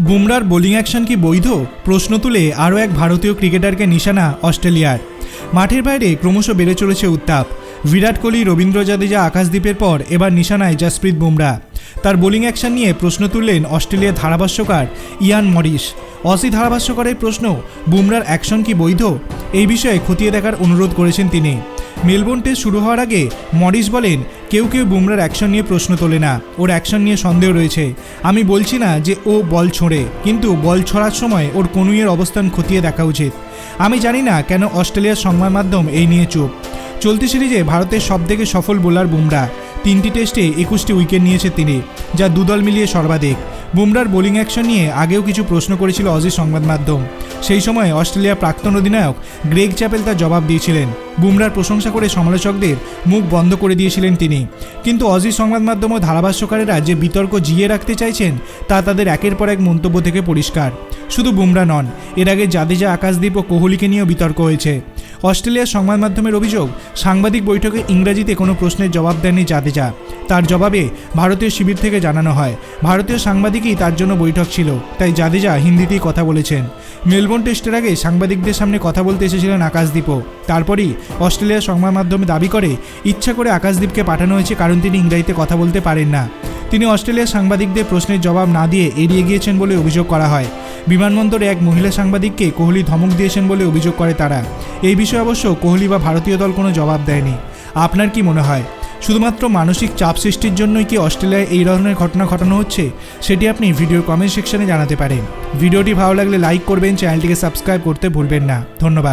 বুমরার bowling action কি বৈধ? প্রশ্ন তুলে আরও এক ভারতীয় ক্রিকেটারকে নিশানা, অস্ট্রেলিয়ার। মাঠের বাইরে ক্রমশ বেড়ে চলেছে উত্তাপ। বিরাট কোহলি, রবীন্দ্র জাদেজা আকাশদ্বীপের পর এবার নিশানায় জাসপ্রীত বুমরা। তার বোলিং অ্যাকশন নিয়ে প্রশ্ন তুললেন অস্ট্রেলিয়ার ধারাভাষ্যকার ইয়ান মরিস। অসি ধারাভাষ্যকারের প্রশ্ন, বুমরার অ্যাকশন কি বৈধ? এই বিষয়ে খতিয়ে দেখার অনুরোধ করেছেন তিনি। মেলবোর্ন টেস্ট শুরু হওয়ার আগে মরিস বলেন, কেউ কেউ বুমরার অ্যাকশন নিয়ে প্রশ্ন তোলে না। ওর অ্যাকশন নিয়ে সন্দেহ রয়েছে। আমি বলছি না যে ও বল ছোঁড়ে, কিন্তু বল ছোড়ার সময় ওর কনুইয়ের অবস্থান খতিয়ে দেখা উচিত। আমি জানি না কেন অস্ট্রেলিয়ার সংবাদ মাধ্যম এই নিয়ে চুপ। চলতি সিরিজে ভারতের সবথেকে সফল বোলার বুমরা। তিনটি টেস্টে একুশটি উইকেট নিয়েছে তিনি, যা দুদল মিলিয়ে সর্বাধিক। বুমরার বোলিং অ্যাকশন নিয়ে আগেও কিছু প্রশ্ন করেছিল অজি সংবাদ মাধ্যম। সেই সময় অস্ট্রেলিয়ার প্রাক্তন অধিনায়ক গ্রেগ চ্যাপেল তার জবাব দিয়েছিলেন। বুমরার প্রশংসা করে সমালোচকদের মুখ বন্ধ করে দিয়েছিলেন তিনি। কিন্তু অজি সংবাদ মাধ্যম ও ধারাভাষ্যকারেরা যে বিতর্ক জিয়ে রাখতে চাইছেন, তা তাদের একের পর এক মন্তব্য থেকে পরিষ্কার। শুধু বুমরা নন, এর আগে জাদেজা আকাশদ্বীপ ও কোহলিকে নিয়েও বিতর্ক হয়েছে। অস্ট্রেলিয়ার সংবাদ মাধ্যমের অভিযোগ, সাংবাদিক বৈঠকে ইংরাজিতে কোনো প্রশ্নের জবাব দেননি জাদেজা। তার জবাবে ভারতীয় শিবির থেকে জানানো হয়, ভারতীয় সাংবাদিকই তার জন্য বৈঠক ছিল, তাই জাদেজা হিন্দিতেই কথা বলেছেন। মেলবোর্ন টেস্টের আগে সাংবাদিকদের সামনে কথা বলতে এসেছিলেন আকাশদীপও। তারপরই অস্ট্রেলিয়ার সংবাদ মাধ্যমে দাবি করে, ইচ্ছা করে আকাশদীপকে পাঠানো হয়েছে কারণ তিনি ইংরাজিতে কথা বলতে পারেন না। তিনি অস্ট্রেলিয়ার সাংবাদিকদের প্রশ্নের জবাব না দিয়ে এড়িয়ে গিয়েছেন বলে অভিযোগ করা হয়। বিমানবন্দরে এক মহিলা সাংবাদিককে কোহলি ধমক দিয়েছেন বলে অভিযোগ করে তারা। এই বিষয়ে অবশ্য কোহলি বা ভারতীয় দল কোনো জবাব দেয়নি। আপনার কি মনে হয়? শুধুমাত্র মানসিক চাপ সৃষ্টির জন্যই কি অস্ট্রেলিয়ায় এই ধরনের ঘটনা ঘটানো হচ্ছে? সেটি আপনি ভিডিওর কমেন্ট সেকশনে জানাতে পারেন। ভিডিওটি ভালো লাগলে লাইক করবেন, চ্যানেলটিকে সাবস্ক্রাইব করতে ভুলবেন না। ধন্যবাদ।